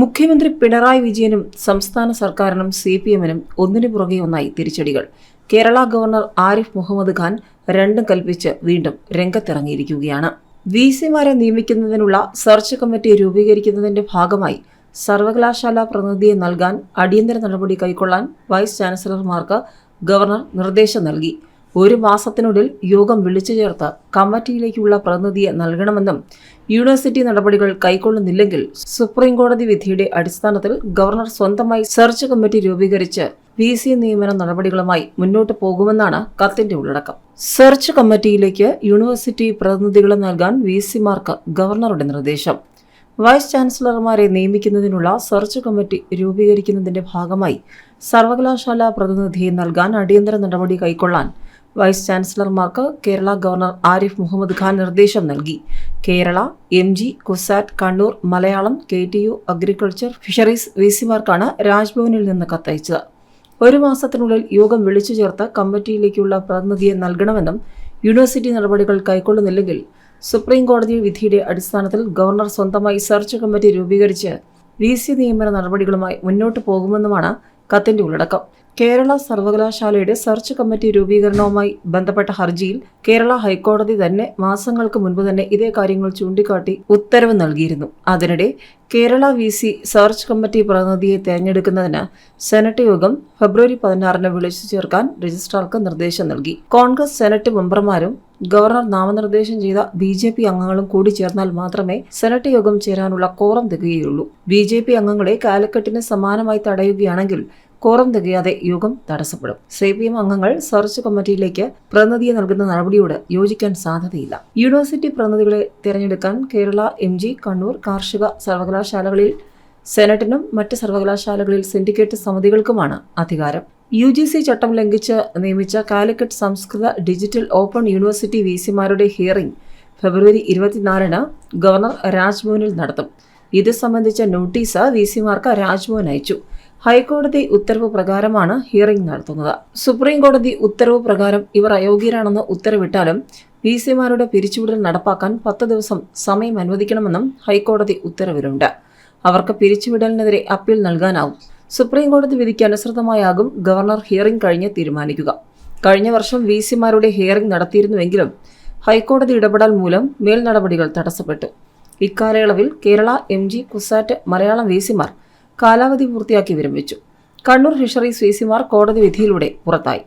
മുഖ്യമന്ത്രി പിണറായി വിജയനും സംസ്ഥാന സർക്കാരിനും സി പി എമ്മിനും ഒന്നിനു പുറകെ ഒന്നായി തിരിച്ചടികൾ. കേരള ഗവർണർ ആരിഫ് മുഹമ്മദ് ഖാൻ രണ്ടും കൽപ്പിച്ച് വീണ്ടും രംഗത്തിറങ്ങിയിരിക്കുകയാണ്. വി സിമാരെ നിയമിക്കുന്നതിനുള്ള സെർച്ച് കമ്മിറ്റി രൂപീകരിക്കുന്നതിന്റെ ഭാഗമായി സർവകലാശാല പ്രതിനിധിയെ നൽകാൻ അടിയന്തര നടപടി കൈക്കൊള്ളാൻ വൈസ് ചാൻസലർമാർക്ക് ഗവർണർ നിർദ്ദേശം നൽകി. ഒരു മാസത്തിനുള്ളിൽ യോഗം വിളിച്ചു ചേർത്ത് കമ്മിറ്റിയിലേക്കുള്ള പ്രതിനിധിയെ നൽകണമെന്നും യൂണിവേഴ്സിറ്റി നടപടികൾ കൈക്കൊള്ളുന്നില്ലെങ്കിൽ സുപ്രീം കോടതി വിധിയുടെ അടിസ്ഥാനത്തിൽ ഗവർണർ സ്വന്തമായി സെർച്ച് കമ്മിറ്റി രൂപീകരിച്ച് വി സി നിയമന നടപടികളുമായി മുന്നോട്ട് പോകുമെന്നാണ് കത്തിന്റെ ഉള്ളടക്കം. സെർച്ച് കമ്മിറ്റിയിലേക്ക് യൂണിവേഴ്സിറ്റി പ്രതിനിധികളെ നൽകാൻ വി സിമാർക്ക് ഗവർണറുടെ നിർദ്ദേശം. വൈസ് ചാൻസലർമാരെ നിയമിക്കുന്നതിനുള്ള സെർച്ച് കമ്മിറ്റി രൂപീകരിക്കുന്നതിന്റെ ഭാഗമായി സർവകലാശാല പ്രതിനിധിയെ നൽകാൻ അടിയന്തര നടപടി കൈക്കൊള്ളാൻ വൈസ് ചാൻസലർമാർക്ക് കേരള ഗവർണർ ആരിഫ് മുഹമ്മദ് ഖാൻ നിർദ്ദേശം നൽകി. Kerala M G CUSAT Kannur Malayalam K T U agriculture fisheries V സിമാർക്കാണ് രാജ്ഭവനിൽ നിന്ന് കത്തയച്ചത്. ഒരു മാസത്തിനുള്ളിൽ യോഗം വിളിച്ചു ചേർത്ത് കമ്മിറ്റിയിലേക്കുള്ള പ്രതിനിധിയെ നൽകണമെന്നും യൂണിവേഴ്സിറ്റി നടപടികൾ കൈക്കൊള്ളുന്നില്ലെങ്കിൽ സുപ്രീം കോടതി വിധിയുടെ അടിസ്ഥാനത്തിൽ ഗവർണർ സ്വന്തമായി സെർച്ച് കമ്മിറ്റി രൂപീകരിച്ച് വി സി നിയമന നടപടികളുമായി മുന്നോട്ട് പോകുമെന്നുമാണ് കത്തിന്റെ ഉള്ളടക്കം. കേരള സർവകലാശാലയുടെ സെർച്ച് കമ്മിറ്റി രൂപീകരണവുമായി ബന്ധപ്പെട്ട ഹർജിയിൽ കേരള ഹൈക്കോടതി തന്നെ മാസങ്ങൾക്ക് മുൻപ് തന്നെ ഇതേ കാര്യങ്ങൾ ചൂണ്ടിക്കാട്ടി ഉത്തരവ് നൽകിയിരുന്നു. അതിനിടെ Kerala V C search committee പ്രതിനിധിയെ തെരഞ്ഞെടുക്കുന്നതിന് സെനറ്റ് യോഗം ഫെബ്രുവരി പതിനാറിന് വിളിച്ചു ചേർക്കാൻ രജിസ്ട്രാർക്ക് നിർദ്ദേശം നൽകി. കോൺഗ്രസ് സെനറ്റ് മെമ്പർമാരും ഗവർണർ നാമനിർദ്ദേശം ചെയ്ത ബി ജെ പി അംഗങ്ങളും കൂടി ചേർന്നാൽ മാത്രമേ സെനറ്റ് യോഗം ചേരാനുള്ള കോറം തികയുള്ളൂ ബി ജെ പി അംഗങ്ങളെ കാലക്കെട്ടിന് സമാനമായി തടയുകയാണെങ്കിൽ കോറം തികയാതെ യോഗം തടസ്സപ്പെടും. സി പി എം അംഗങ്ങൾ സെർച്ച് കമ്മിറ്റിയിലേക്ക് പ്രതിനിധിയെ നൽകുന്ന നടപടിയോട് യോജിക്കാൻ സാധ്യതയില്ല. യൂണിവേഴ്സിറ്റി പ്രതിനിധികളെ തിരഞ്ഞെടുക്കാൻ കേരള എം ജി കണ്ണൂർ കാർഷിക സർവകലാശാലകളിൽ സെനറ്റിനും മറ്റ് സർവകലാശാലകളിൽ സിൻഡിക്കേറ്റ് സമിതികൾക്കുമാണ് അധികാരം. യു ജി സി ചട്ടം ലംഘിച്ച് നിയമിച്ച Calicut Sanskrit digital open university V സിമാരുടെ hearing ഫെബ്രുവരി ഇരുപത്തിനാലിന് ഗവർണർ രാജ്ഭവനിൽ നടത്തും. ഇത് സംബന്ധിച്ച നോട്ടീസ് വി സിമാർക്ക് രാജ്ഭവൻ അയച്ചു. ഹൈക്കോടതി ഉത്തരവ് പ്രകാരമാണ് ഹിയറിംഗ് നടത്തുന്നത്. സുപ്രീം കോടതി ഉത്തരവ് പ്രകാരം ഇവർ അയോഗ്യരാണെന്ന് ഉത്തരവിട്ടാലും വി സിമാരുടെ പിരിച്ചുവിടൽ നടപ്പാക്കാൻ പത്ത് ദിവസം സമയം അനുവദിക്കണമെന്നും ഹൈക്കോടതി ഉത്തരവിലുണ്ട്. അവർക്ക് പിരിച്ചുവിടലിനെതിരെ അപ്പീൽ നൽകാനാവും. സുപ്രീം കോടതി വിധിക്ക് അനുസൃതമായാകും ഗവർണർ ഹിയറിംഗ് കഴിഞ്ഞ് തീരുമാനിക്കുക. കഴിഞ്ഞ വർഷം വി സിമാരുടെ ഹിയറിംഗ് നടത്തിയിരുന്നുവെങ്കിലും ഹൈക്കോടതി ഇടപെടൽ മൂലം മേൽ നടപടികൾ തടസ്സപ്പെട്ടു. ഇക്കാലയളവിൽ Kerala M G CUSAT Malayalam V സിമാർ കാലാവധി പൂർത്തിയാക്കി വിരമിച്ചു. കണ്ണൂർ ഫിഷറീസ് വി സിമാർ കോടതി വിധിയിലൂടെ പുറത്തായി.